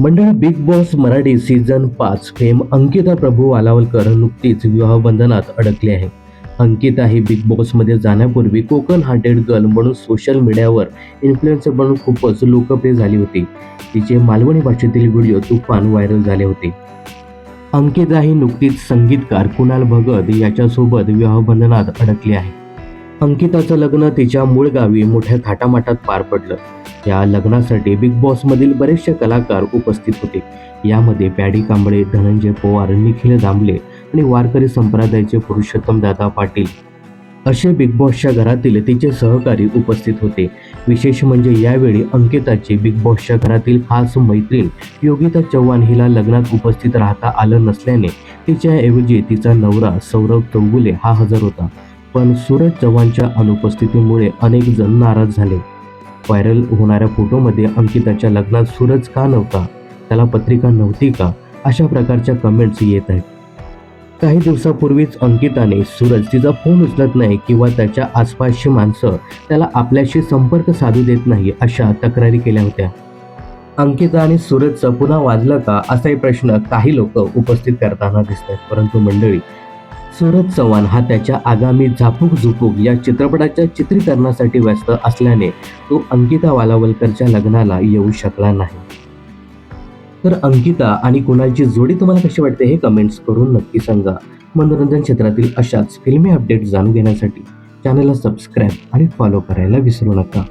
मंडळ Bigg Boss Marathi season पाच fame Ankita Prabhu Walawalkar नुकतीच विवाहबंधनात अडकली आहे अंकिता ही बिग बॉसमध्ये जाण्यापूर्वी कोकण हार्टेड गर्ल म्हणून सोशल मीडियावर इन्फ्लुएन्सर म्हणून खूपच लोकप्रिय झाली होती. तिचे मालवणी भाषेतील व्हिडिओ तुफान व्हायरल झाले होते. अंकिता ही नुकतीच संगीतकार कुणाल भगत याच्यासोबत विवाहबंधनात अडकली आहे. अंकिताचं लग्न तिच्या मूळ गावी मोठ्या थाटामाटात पार पडलं. या लग्नासाठी बिग बॉसमधील बरेचसे कलाकार उपस्थित होते. यामध्ये पॅडी कांबळे धनंजय पवार निखिल दामले आणि वारकरी संप्रदायाचे पुरुषोत्तम दादा पाटील. असे बिग बॉसच्या घरातील तिचे सहकारी उपस्थित होते. विशेष म्हणजे यावेळी अंकिताची बिग बॉसच्या घरातील खास मैत्रीण योगिता चव्हाण हिला लग्नात उपस्थित राहता आलं नसल्याने तिच्याऐवजी तिचा नवरा सौरभ चौगुले हा हजर होता. पण सूरज चव्हाणच्या अनुपस्थितीमुळे अनेक जण नाराज झाले. व्हायरल होणाऱ्या फोटोमध्ये अंकिताच्या लग्नात सूरज का नव्हता? त्याला पत्रिका नव्हती का? अशा प्रकारच्या कमेंट्स येत आहेत. काही दिवसापूर्वीच अंकिताने सूरज तिचा फोन उचलत नाही किंवा त्याच्या आसपासची माणसं त्याला आपल्याशी संपर्क साधू देत नाही अशा तक्रारी केल्या होत्या. अंकिता आणि सूरजचा पुन्हा वाजलं का? असाही प्रश्न काही लोक उपस्थित करताना दिसत आहेत. परंतु मंडळी सूरज चव्हाण हा त्याच्या आगामी झापूक झुपूक या चित्रपटाच्या चित्रीकरणासाठी व्यस्त असल्याने तो अंकिता वालावलकरच्या लग्नाला येऊ शकला नाही. तर अंकिता आणि कुणालची जोडी तुम्हाला कशी वाटते हे कमेंट्स करून नक्की सांगा. मनोरंजन क्षेत्रातील अशाच फिल्मी अपडेट जाणून घेण्यासाठी चॅनलला सबस्क्राईब आणि फॉलो करायला विसरू नका.